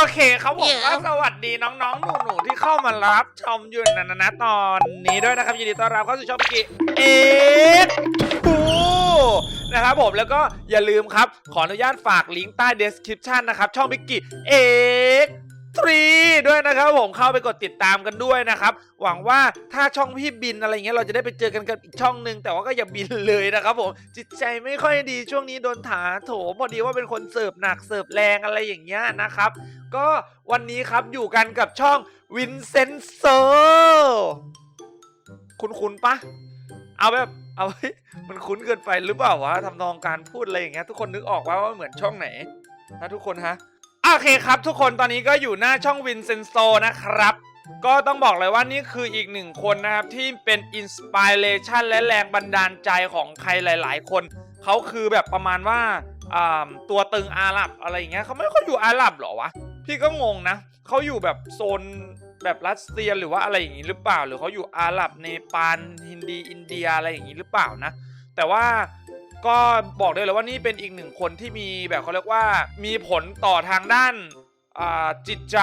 โอเคครับผมก็สวัสดีน้องๆ หนูๆที่เข้ามารับชมอยู่นะนะนะตอนนี้ด้วยนะครับยินดีต้อนรับเข้าสู่ช่องพิกิเอ็กคู นะครับผมแล้วก็อย่าลืมครับ ขออนุญาตฝากลิงก์ใต้ description นะครับช่องพิกิเอ็กทรีด้วยนะครับผมเข้าไปกดติดตามกันด้วยนะครับ หวังว่าถ้าช่องพี่บินอะไรเงี้ยเราจะได้ไปเจอกันกับอีกช่องหนึ่งแต่ว่าก็อย่าบินเลยนะครับผมจิตใจไม่ค่อยดีช่วงนี้โดนถาโถมพอดีว่าเป็นคนเสิร์ฟหนักเสิร์ฟแรงอะไรอย่างเงี้ยนะครับ ก็วันนี้ครับอยู่กันกับช่องวินเซนโซคุณคุณปะเอาแบบ เอาไว้มันคุ้นเกินไปหรือเปล่าวะทำนองการพูดอะไรอย่างเงี้ยทุกคนนึกออกว่าว่าเหมือนช่องไหนนะทุกคนฮะโอเคครับทุกคนตอนนี้ก็อยู่หน้าช่องวินเซนโซนะครับ ก็ต้องบอกเลยว่านี่คืออีกหนึ่งคนนะครับ ที่เป็นอินสปิเรชันและแรงบันดาลใจของใครหลาย ๆ คนเขาคือแบบประมาณว่าตัวตึงอาหรับอะไรอย่างเงี้ยเขาไม่ค่อยอยู่อาหรับหรอวะ พี่ก็งงนะเขาอยู่แบบโซน แบบรัสเซียหรือว่าอะไรอย่างนี้หรือเปล่า หรือเขาอยู่อาหรับเนปาลฮินดีอินเดียอะไรอย่างนี้หรือเปล่านะ แต่ว่าก็บอกได้เลยว่านี่เป็นอีกหนึ่งคนที่มีแบบเขาเรียกว่ามีผลต่อทางด้านจิตใจ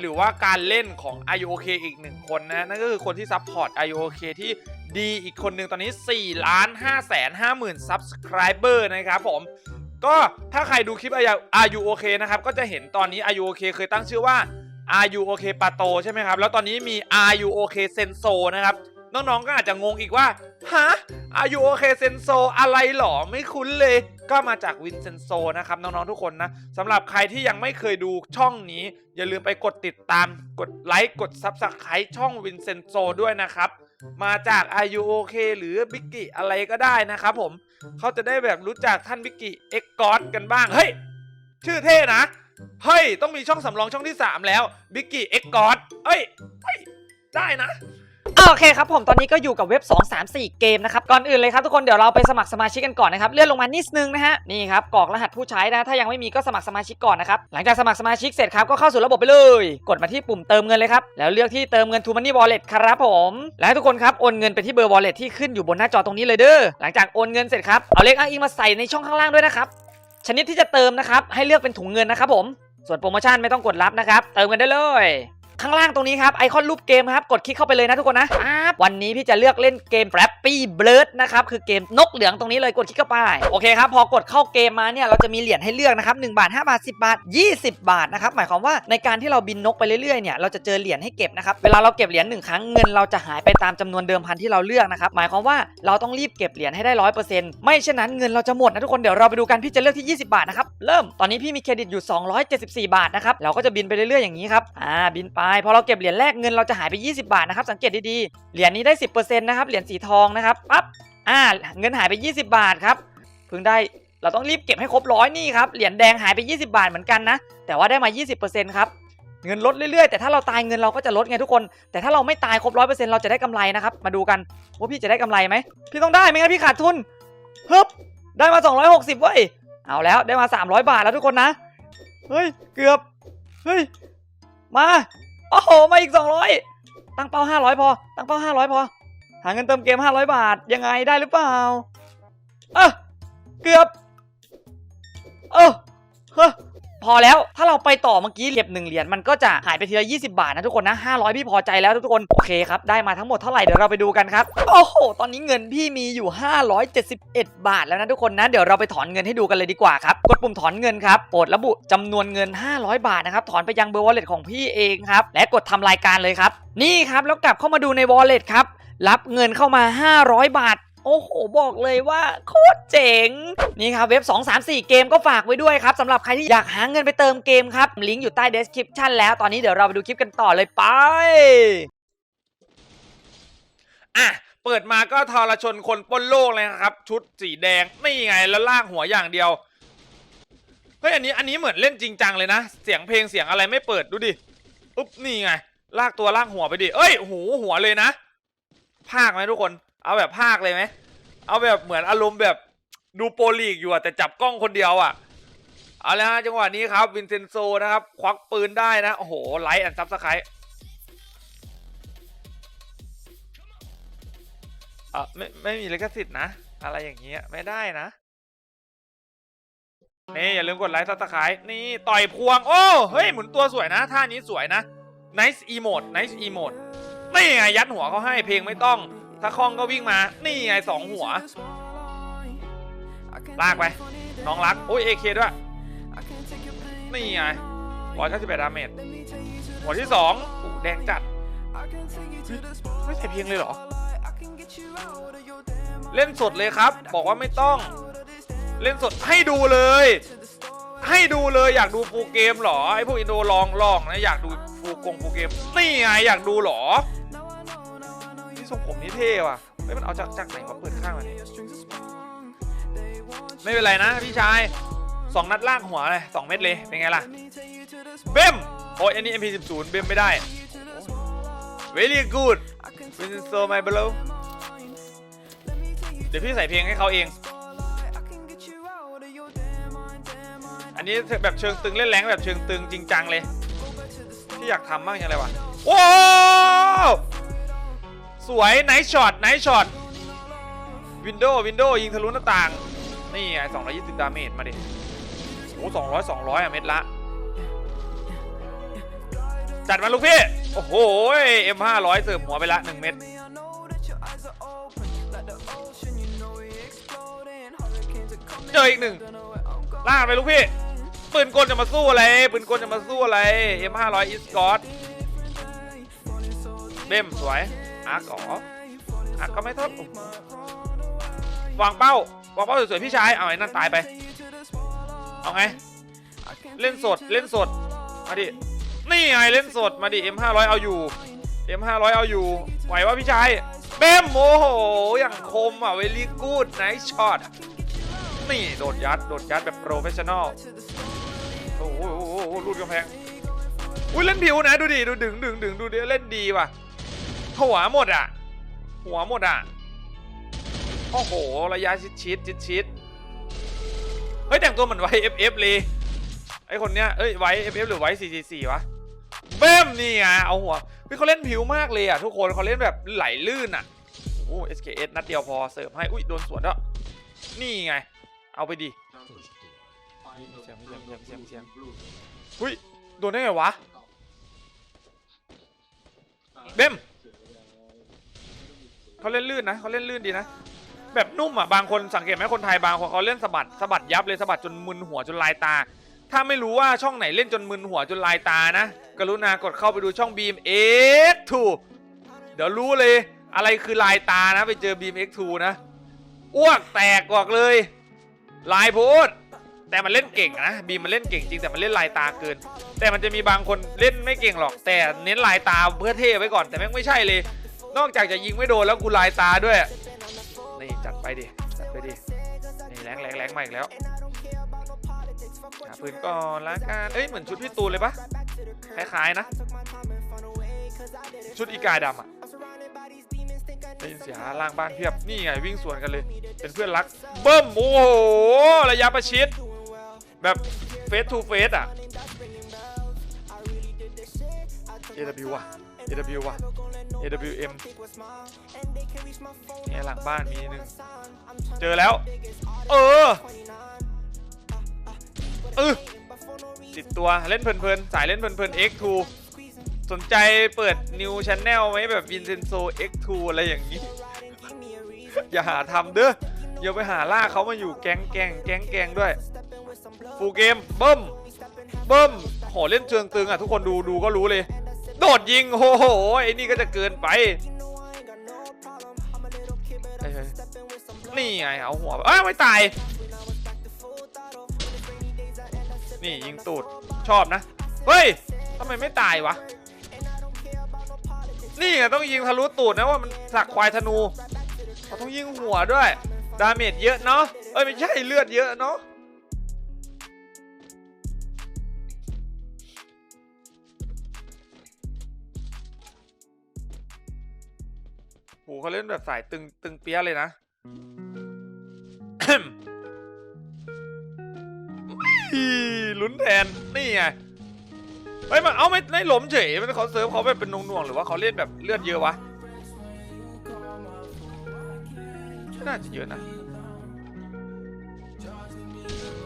หรือว่าการเล่นของ i o k อีกหนึ่งคนนะ นั่นก็คือคนที่ซัพพอร์ต i o k ที่ดีอีกคนหนึ่งตอนนี้4ล้าน5แสน5หมื่น subscriber นะครับผม ก็ถ้าใครดูคลิป Are You OK นะครับ ก็จะเห็นตอนนี้ Are You OK เคยตั้งชื่อว่า Are You OK ปาโตใช่ไหมครับ แล้วตอนนี้มี Are You OK เซนโซนะครับ น้องๆ ก็อาจจะงงอีกว่า ฮะ Are You OK เซนโซอะไรหรอ ไม่คุ้นเลย ก็มาจากวินเซนโซนะครับ น้องๆ ทุกคนนะสำหรับใครที่ยังไม่เคยดูช่องนี้ อย่าลืมไปกดติดตาม กดไลค์ กด Subscribe ช่องวินเซนโซด้วยนะครับ มาจาก Are You OK หรือบิกกี้อะไรก็ได้นะครับผม เขาจะได้แบบรู้จักท่านวิกกี้เอ็กกอสกันบ้าง เฮ้ย ชื่อเท่นะ เฮ้ย ต้องมีช่องสำรองช่องที่ 3 แล้วบิกกี้เอ็กกอสเอ้ยเฮ้ย ได้นะ โอเคครับผมตอนนี้ก็อยู่กับเว็บ 2 3 4 เกมนะครับ ก่อนอื่นเลยครับทุกคนเดี๋ยวเราไปสมัครสมาชิกกันก่อนนะครับเลื่อนลงมานิดนึงนะฮะนี่ครับกรอกรหัสผู้ใช้นะถ้ายังไม่มีก็สมัครสมาชิกก่อนนะครับหลังจากสมัครสมาชิกเสร็จครับก็เข้าสู่ระบบไปเลย กดมาที่ปุ่มเติมเงินเลยครับแล้วเลือกที่เติมเงิน to money wallet ครับผมและทุกคนครับโอนเงินไปที่เบอร์ wallet ที่ขึ้นอยู่บนหน้าจอตรงนี้เลยเด้อหลังจากโอนเงินเสร็จครับเอาเลขอ้างอิงมาใส่ในช่องข้างล่างด้วยนะครับ ชนิดที่จะเติมนะครับ ให้เลือกเป็นถุงเงินนะครับผม ส่วนโปรโมชั่นไม่ต้องกดรับนะครับ เติมกันได้เลย ข้างล่างตรงนี้ครับไอคอนรูปเกมครับกดคลิกเข้าไปเลยนะทุกคนนะปั๊บวันนี้พี่จะเลือกเล่นเกม Flappy Bird นะครับคือเกมนกเหลืองตรงนี้เลยกดคลิกเข้าไปโอเคครับพอกดเข้าเกมมาเนี่ยเราจะมีเหรียญให้เลือกนะครับ1บาท5บาท10 บาท 20 บาทนะครับหมายความว่าในการที่เราบินนกไปเรื่อยๆเนี่ยเราจะเจอเหรียญให้เก็บนะครับเวลาเราเก็บเหรียญหนึ่งครั้งเงินเราจะหายไปตามจำนวนเดิมพันที่เราเลือกนะครับหมายความว่าเราต้องรีบเก็บเหรียญให้ได้ร้อยเปอร์เซ็นต์ไม่เช่นนั้นเงินเราจะหมดนะทุกคนเดี๋ยวเราไปดูกันพี่จะเลือกที่ 20 บาทนะครับเริ่มตอนนี้พี่มีเครดิตอยู่ 274 บาทนะครับเราก็จะบินไปเรื่อยๆอย่างนี้ครับอ่าบินไปพอเราเก็บเหรียญแรกเงินเราจะหายไป 20 บาทนะครับสังเกตดีๆเหรียญนี้ได้ 10%นะครับเหรียญสีทองนะครับปั๊บอ่าเงินหายไป 20 บาทครับเพิ่งได้เราต้องรีบเก็บให้ครบร้อยนี่ครับเหรียญแดงหายไป 20 บาทเหมือนกันนะแต่ว่าได้มา 20%ครับเงินลดเรื่อยๆ แต่ถ้าเราตายเงินเราก็จะลดไงทุกคน แต่ถ้าเราไม่ตายครบร้อยเปอร์เซ็นต์เราจะได้กำไรนะครับ มาดูกันว่าพี่จะได้กำไรไหม พี่ต้องได้ไม่งั้นพี่ขาดทุนฮึบได้มา 260เว้ย เอาแล้วได้มา 300 บาทแล้วทุกคนนะ เฮ้ย เกือบ เฮ้ย มา โอ้โห มาอีก200ตั้งเป้า500พอ ตั้งเป้า500พอ หาเงินเติมเกม500บาท ยังไงได้หรือเปล่า เออเกือบ เออเฮ้อ พอแล้วถ้าเราไปต่อเมื่อกี้เหรียญหนึ่งเหรียญมันก็จะหายไปทีละ20 บาทนะทุกคนนะ500 พี่พอใจแล้วทุกคนโอเคครับได้มาทั้งหมดเท่าไหร่เดี๋ยวเราไปดูกันครับโอ้โหตอนนี้เงินพี่มีอยู่ 571 บาทแล้วนะทุกคนนะเดี๋ยวเราไปถอนเงินให้ดูกันเลยดีกว่าครับกดปุ่มถอนเงินครับโปรดระบุจำนวนเงิน 500 บาทนะครับถอนไปยังเบอร์ wallet ของพี่เองครับและกดทำรายการเลยครับนี่ครับแล้วกลับเข้ามาดูใน wallet ครับรับเงินเข้ามา 500 บาท โอ้โห บอกเลยว่าโคตรเจ๋ง นี่ครับเว็บ 2 3 4 เกมก็ฝากไว้ด้วยครับสำหรับใครที่อยากหาเงินไปเติมเกมครับ ลิงก์อยู่ใต้ description แล้วตอนนี้เดี๋ยวเราไปดูคลิปกันต่อเลยไป อะเปิดมาก็ทรชนคนปล้นโลกเลยนะครับ ชุดสีแดงนี่ไงแล้วลากหัวอย่างเดียวเฮ้ยอันนี้อันนี้เหมือนเล่นจริงจังเลยนะ เสียงเพลงเสียงอะไรไม่เปิดดูดิอุ๊บนี่ไง ลากตัวลากหัวไปดิเอ้ยหูหัวเลยนะภาคไหมทุกคน เอาแบบภาคเลยไหมเอาแบบเหมือนอารมณ์แบบดูโปรลีกอยู่อะแต่จับกล้องคนเดียวอะเอาละฮะจังหวะนี้ครับวินเซนโซนะครับ ควักปืนได้นะ โอ้โห ไลท์แอนด์ซับสไครต์อะไม่ไม่มีลิขสิทธิ์นะ อะไรอย่างเงี้ยไม่ได้นะ นี่อย่าลืมกดไลค์ซับสไครต์นี่ ต่อยพวง โอ้เฮ้ย หมุนตัวสวยนะ ท่านี้สวยนะ nice emote nice emote นี่ไงยัดหัวเขาให้เพลงไม่ต้อง ถ้าคล่องก็วิ่งมา นี่ไงสองหัว ลากไป น้องรัก โอ้ยเอเคด้วย นี่ไงร้อยเก้าสิบแปดดาเมจหัวที่สองแดงจัด ไม่ใส่เพียงเลยเหรอ เล่นสดเลยครับ บอกว่าไม่ต้อง เล่นสดให้ดูเลย ให้ดูเลยอยากดูฟูเกมเหรอ ไอพวกอินโดลองลองนะ อยากดูฟูกงฟูเกม นี่ไงอยากดูเหรอ ทรงผมนี่เท่ว่ะเฮ้ยมันเอาจากจากไหนมาเปิดข้างมาเนี่ยไม่เป็นไรนะพี่ชายสองนัดล่างหัวเลยสองเม็ดเลย เป็นไงล่ะ เบมโอ้ยอันนี้ MP10 เบมไม่ได้ very good Vincent so my bro เดี๋ยวพี่ใส่เพลงให้เขาเอง อันนี้แบบเชิงตึงเล่นแรงแบบเชิงตึงจริงจังเลย ที่อยากทำบ้างยังไงวะ โอ้ สวยไนท์ช็อตไนท์ช็อตวินโดว์วินโดว์ยิงทะลุหน้าต่าง นี่ไง220ดาเมจมาดิโอ้200 200อยอะเม็ดละ จัดมาลูกพี่ โอ้โห M500 เสิร์ฟหัวไปละ1เม็ดเจออีกหนึ่งล่าไปลูกพี่ปืนกลจะมาสู้อะไรปืนกลจะมาสู้อะไร M500 อีสกอตเบมสวย อาร์กอ๋ออาร์กก็ไม่ทดวางเป้าวางเป้าสวยๆพี่ชายเอาไอ้นั่นตายไป เอาไง เล่นสดเล่นสดมาดินี่ไงเล่นสดมาดิ M500 เอาอยู่ M500 เอาอยู่ไหวว่าพี่ชายเบมโอ้โหอย่างคมอะเวลี่กูดไนท์ช็อตนี่โดดยัดโดดยัดแบบโปรเฟชชั่นอลโอ้โหโอ้โหโอ้โหรูดกำแพงอุ้ยเล่นผิวนะดูดิดูดึงดึงดึงดูดิเล่นดีว่ะ หัวหมดอะ หัวหมดอะ โอ้โห ระยะชิดชิดชิดชิดเฮ้ยแต่งตัวเหมือนไว้ FF เลยไอคนเนี้ยเอ้ยไว้ FF หรือไว้ 444 วะเบ้มนี่ไงเอาหัวเฮ้ยเขาเล่นผิวมากเลยอะทุกคนเขาเล่นแบบไหลลื่นอะโอ้ SKS นัดเดียวพอเสิร์ฟให้ อุ้ยโดนสวนแล้วนี่ไง เอาไปดิเสียงเสียงเสียงเสียงเสียงอุ้ยโดนได้ไงวะเบ้ม เขาเล่นลื่นนะเขาเล่นลื่นดีนะ แบบนุ่มอะบางคนสังเกตไหมคนไทยบางคนเขาเล่นสะบัดสะบัดยับเลยสะบัดจนมึนหัวจนลายตา ถ้าไม่รู้ว่าช่องไหนเล่นจนมึนหัวจนลายตานะ กรุณากดเข้าไปดูช่องบีม X2 เดี๋ยวรู้เลยอะไรคือลายตานะไปเจอบีม X2 นะอ้วกแตกบอกเลย ลายโพดแต่มันเล่นเก่งนะบีมมันเล่นเก่งจริงแต่มันเล่นลายตาเกิน แต่มันจะมีบางคนเล่นไม่เก่งหรอก แต่เน้นลายตาเพื่อเท่ไว้ก่อนแต่แม่งไม่ใช่เลย นอกจากจะยิงไม่โดนแล้วกูลายตาด้วย นี่จัดไปดิ จัดไปดิ นี่แรงแรงแรงมาอีกแล้วหาปืนก่อนละกันเอ้ยเหมือนชุดพี่ตูนเลยปะคล้ายๆนะ ชุดอีกายดำอะได้ยินเสียงล่างบ้านเพียบ นี่ไงวิ่งสวนกันเลย เป็นเพื่อนรัก เบิ้มโอ้โห ระยะประชิด แบบเฟสทูเฟสอะ AW ว่ะ AW ว่ะ AWM เนี่ยหลังบ้านมีหนึ่งเจอแล้ว เออเออติดตัวเล่นเพลินๆ สายเล่นเพลินๆ X2 สนใจเปิด New Channel ไหมแบบ Vincenzo X2 อะไรอย่างนี้ อย่าหาทำเด้ออย่าไปหาล่ากเขามาอยู่แก๊งแกงแก๊งแกงด้วยฟูลเกมเบิ้มเบิ้มโหเล่นเชิงตึงอะทุกคนดูดูก็รู้เลย โดดยิงโอ้โหไอ้นี่ก็จะเกินไปนี่ไงเอาหัวเอ้ยไม่ตาย นี่ยิงตูดชอบนะ เฮ้ยทำไมไม่ตายวะ นี่ไงต้องยิงทะลุตูดนะว่ามันสักควายธนูเขาต้องยิงหัวด้วย ดาเมจเยอะเนาะ เอ้ยไม่ใช่เลือดเยอะเนาะ หเขาเล่นแบบสายตึงตึงเปี้ยเลยนะลุ้นแทน นี่ไง เฮ้ยมันเอาไม่ไม่หลมเฉย มันเขาเซิร์ฟเขาแบบเป็นหน่วงหรือว่าเขาเล่นแบบเลือดเยอะวะไม่น่าจะเยอะนะ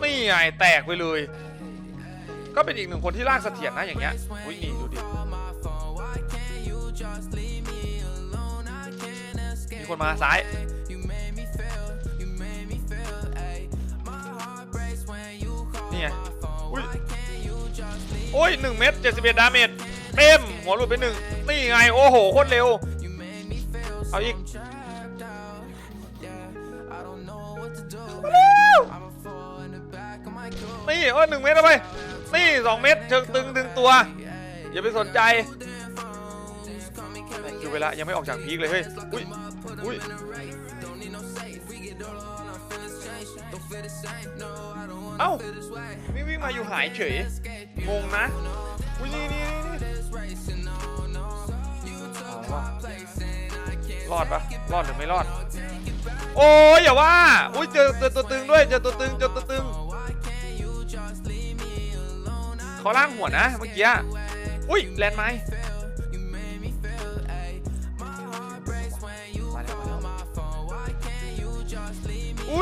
นี่ไงแตกไปเลย ก็เป็นอีกหนึ่งคนที่ลากเสถียรนะอย่างเงี้ย อุ้ยนี่ดูดิ คนมาซ้ายนี่ไงอุ้ยโอ้ยหนึ่งเม็ดเจ็ดสิบเอ็ดดาเมจเต็มหัวหลุดไปหนึ่งนี่ไง โอ้โหโคตรเร็ว เอาอีกมาวนี่โอ้ยหนึ่งเม็ดเอาไป นี่สองเม็ดเชิงตึงดึงตัว อย่าไปสนใจอยู่เวลายังไม่ออกจากพีคเลยเฮ้ยอุ้ย อุ้ย เอ้าวิ่งวิ่งมาอยู่หายเฉย งงนะ อุ้ยนี่นี่นี่นี่เอาว่ะรอดปะรอดหรือไม่รอด โอ้ยอย่าว่า อุ้ยเจอเจอตัวตึงด้วย เจอตัวตึง เจอตัวตึงเขาล่างหัวนะเมื่อกี้ อุ้ยแลนด์ไม้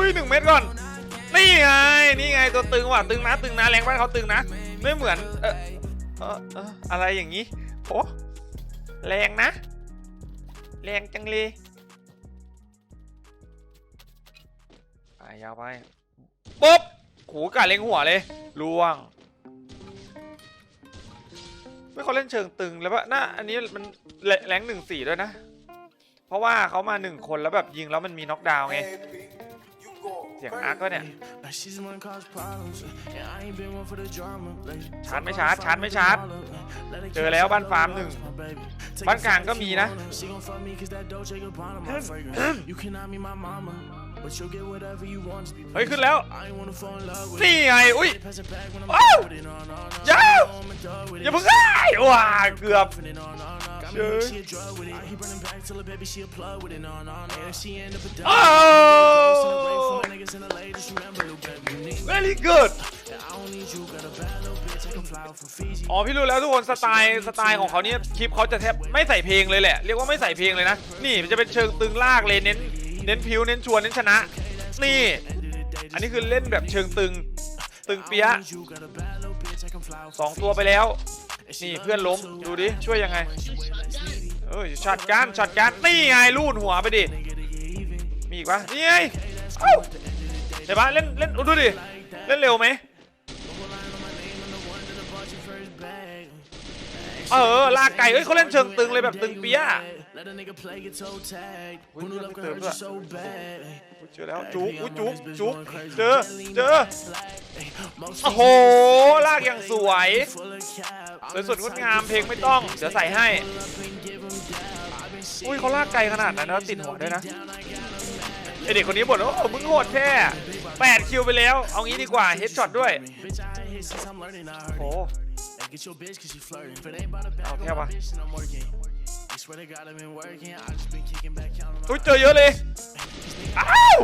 ยหนึ่งเม็ดก่อน นี่ไง นี่ไงตัวตึงว่ะ ตึงนะ ตึงนะ แรงบ้านเขาตึงนะ ไม่เหมือน เออเออเอออะไรอย่างนี้โอ้แรงนะ แรงจังเลยไปยาวไปปุ๊บหูกาเล็งหัวเลยล่วง ไม่เขาเล่นเชิงตึงแล้วปะน่าอันนี้มันแรงหนึ่งสี่ด้วยนะ เพราะว่าเขามาหนึ่งคนแล้วแบบยิงแล้วมันมีน็อกดาวน์ไง สียงอาร์คก็เนี่ย ชาร์จไม่ชาร์จชาร์จไม่ชาร์จ เจอแล้วบ้านฟาร์มหนึ่ง บ้านกลางก็มีนะ เฮ้ย ขึ้นแล้ว นี่ไง อุ้ยว้าวย้าวอย่าเพิ่งได้ว้าเกือบเย้ยโอ้ very good อ๋อพี่รู้แล้วทุกคนสไตล์สไตล์ของเขาเนี่ยคลิปเขาจะแทบไม่ใส่เพลงเลยแหละ เรียกว่าไม่ใส่เพลงเลยนะ นี่มันจะเป็นเชิงตึงลากเลยเน้น เน้นผิวเน้นชวนเน้นชนะ นี่ อันนี้คือเล่นแบบเชิงตึง ตึงเปียสองตัวไปแล้ว นี่เพื่อนล้มดูดิ ช่วยยังไง เอ้ยช็อตการช็อตการนี่ไงลูดหัวไปดิ มีอีกปะนี่ไงเอ้าเห็นปะเล่นเล่นดูดิ เล่นเร็วไหมเออลากไก่เอ้ยเขาเล่นเชิงตึงเลยแบบตึงเปียะอุ๊ยเพื่อนไม่เติมด้วยอุ๊ยเจอแล้วจุกอุ้ยจุกจุกเจอเจอโอ้โหลากอย่างสวยสวยสดงดงามเพลงไม่ต้องเดี๋ยวใส่ให้อุ้ยเขาลากไกลขนาดนั้นแล้วติดหัวด้วยนะไอเด็กคนนี้บ่นว่าโอ้มึงโหดแท้8คิวไปแล้ว เอางี้ดีกว่าเฮดช็อตด้วยโอ้เอาแทบวะ อุ้ยเจอเยอะเลย อ้าว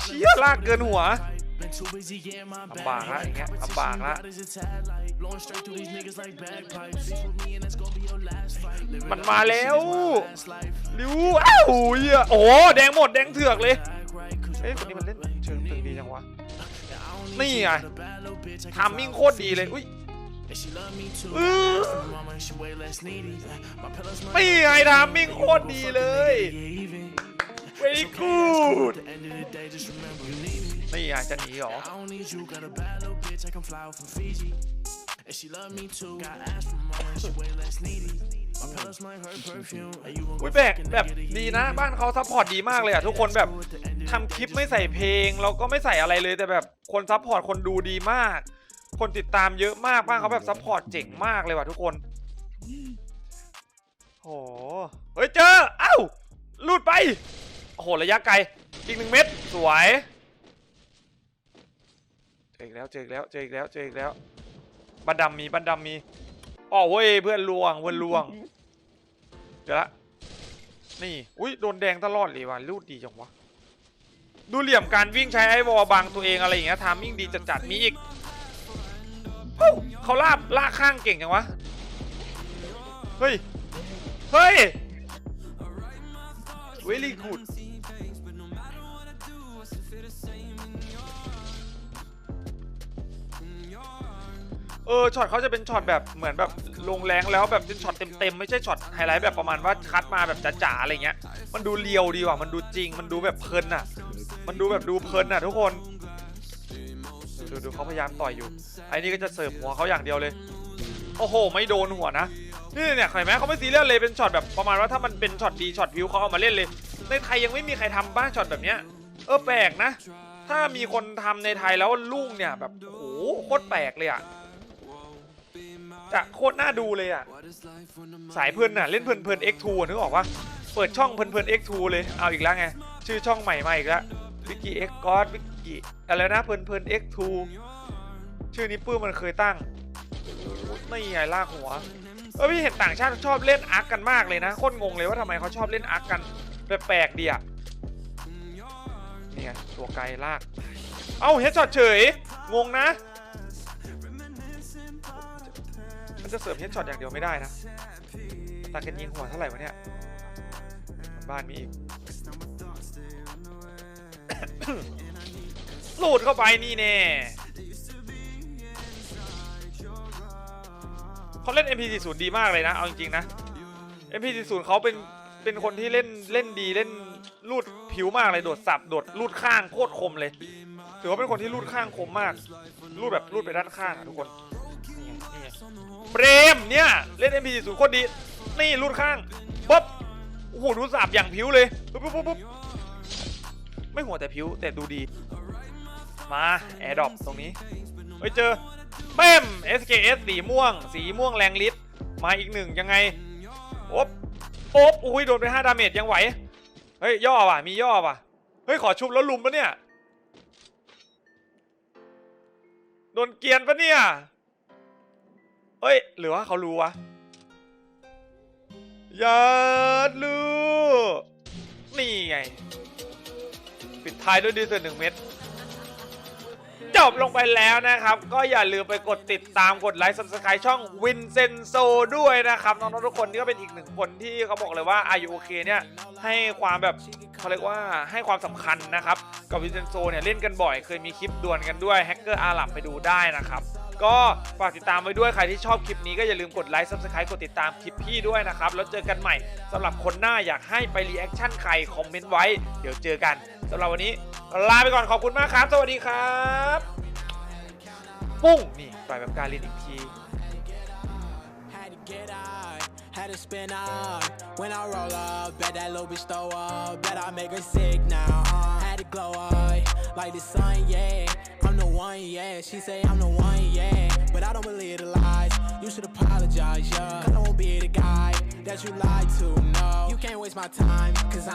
เชี่ยลากเกินหัวลำบากละอย่างเงี้ยลำบากละมันมาแล้วริวอ้าวเหี้ยโอ้โหแดงหมดแดงเถือกเลยเอ้ยคนนี้มันเล่นเชิงตึงดีจังวะนี่ไงทามมิ่งโคตรดีเลยอุ้ย อื้อนี่ไงทามมิ่งโคตรดีเลย very good นี่ไงจะหนีเหรออุ้ยแบกแบบดีนะ บ้านเขาซัพพอร์ตดีมากเลยอะ ทุกคนแบบทำคลิปไม่ใส่เพลง แล้วก็ไม่ใส่อะไรเลยแต่แบบคนซัพพอร์ตคนดูดีมาก คนติดตามเยอะมากบ้านเขาแบบซัพพอร์ตเจ๋งมากเลยว่ะทุกคนโอ้เฮ้ยเจอ เอ้าลูดไป โอ้โห ระยะไกล อีกหนึ่งเม็ด สวย เจออีกแล้ว เจออีกแล้ว เจออีกแล้ว เจออีกแล้ว บันดำมี บันดำมีอ๋อเว้ย เพื่อนลวง เพื่อนลวงเดี๋ยวละ นี่ อุ้ย โดนแดงตลอดเลยว่ะรูดดีจังวะ ดูเหลี่ยมการวิ่งใช้ไอ้วอลบังตัวเองอะไรอย่างเงี้ย ทามมิ่งดีจัดๆ มีอีก เฮ้ยเขาลาบลากข้างเก่งจังวะ เฮ้ย เฮ้ย very good เออช็อตเขาจะเป็นช็อตแบบเหมือนแบบลงแรงแล้วแบบเป็นช็อตเต็มๆไม่ใช่ช็อตไฮไลท์แบบประมาณว่าคัดมาแบบจ๋าๆอะไรเงี้ย มันดูเรียวดีว่ะมันดูจริง มันดูแบบเพลินอะ มันดูแบบดูเพลินอะทุกคน ดูดูเขาพยายามต่อยอยู่ ไอ้นี่ก็จะเสิร์ฟหัวเขาอย่างเดียวเลย โอ้โห ไม่โดนหัวนะ นี่เนี่ยเห็นไหมเขาไม่ซีเรียสเลยเป็นช็อตแบบประมาณว่าถ้ามันเป็นช็อตดีช็อตวิวเขาเอามาเล่นเลย ในไทยยังไม่มีใครทำบ้างช็อตแบบเนี้ย เออแปลกนะ ถ้ามีคนทำในไทยแล้วลูกเนี่ยแบบโอ้โหโคตรแปลกเลยอะจะโคตรน่าดูเลยอะสายเพลินน่ะเล่นเพลินเพลิน X2 นึกออกปะเปิดช่องเพลินเพลิน X2 เลยเอาอีกแล้วไงชื่อช่องใหม่มาอีกแล้ว วิกิ X God วิกิอะไรนะ เพลินเพลิน X2 ชื่อนี้ปื้มมันเคยตั้ง ไม่ไงลากหัวเออพี่เห็นต่างชาติชอบเล่นอาร์คกันมากเลยนะโคตรงงเลยว่าทำไมเขาชอบเล่นอาร์คกันแปลกๆดีอะนี่ไงตัวไกลลาก เอ้าเฮดช็อตเฉย งงนะ มันจะเสิร์ฟเฮดช็อตอย่างเดียวไม่ได้นะตาเคนยิงหัวเท่าไหร่วะเนี่ย บ้านมีอีก หลุดเข้าไปนี่แน่เขาเล่น MP40 ดีมากเลยนะ เอาจริงๆนะ MP40 เขาเป็น เป็นคนที่เล่น เล่นดี เล่นลูดผิวมากเลย โดดสับ โดดลูดข้างโคตรคมเลย ถือว่าเป็นคนที่ลูดข้างคมมาก ลูดแบบลูดไปด้านข้างอะทุกคนนี่ไงนี่ไงเปรมเนี่ย เล่น MP40 โคตรดี นี่รูดข้าง ปุ๊บ โอ้โห ดูสับอย่างผิวเลย ปุ๊ปุ๊บปุ๊บปุ๊บ ไม่หัวแต่ผิวแต่ดูดี มาแอร์ดรอปตรงนี้เฮ้ยเจอเป้ม SKS สีม่วง สีม่วงแรงฤทธิ์มาอีกหนึ่งยังไงโอ๊บโอ๊บอุ้ยโดนไป5ดาเมจยังไหวเฮ้ยย่อว่ะมีย่อว่ะเฮ้ยขอชุบแล้วลุมปะเนี่ยโดนเกียนปะเนี่ยเฮ้ยหรือว่าเขารู้วะย่ารู้นี่ไง ปิดท้ายด้วยดีเซลหนึ่งเม็ดจบลงไปแล้วนะครับ ก็อย่าลืมไปกดติดตามกดไลค์ subscribe ช่องวินเซนโซด้วยนะครับ น้องๆทุกคนนี่ก็เป็นอีกหนึ่งคนที่เขาบอกเลยว่าอายุโอเคเนี่ยให้ความแบบเขาเรียกว่าให้ความสำคัญนะครับ กับวินเซนโซเนี่ยเล่นกันบ่อยเคยมีคลิปดวลกันด้วยแฮกเกอร์อาหรับไปดูได้นะครับ ก็ฝากติดตามไว้ด้วยใครที่ชอบคลิปนี้ก็อย่าลืมกดไลค์ subscribe กดติดตามคลิปพี่ด้วยนะครับแล้วเจอกันใหม่สำหรับคนหน้าอยากให้ไปรีแอคชั่นใครคอมเมนต์ไว้เดี๋ยวเจอกันสำหรับวันนี้ลาไปก่อนขอบคุณมากครับ สวัสดีครับ ปุ้งนี่ปล่อยแบบการเล่นอีกที Had to get out, had to spin out. When I roll up, bet that little bitch throw up. Bet I make her sick now. Uh, had to glow up like the sun, yeah. I'm the one, yeah. She say I'm the one, yeah. But I don't believe the lies. You should apologize, yeah. Cause I won't be the guy that you lied to, no. You can't waste my time, cause I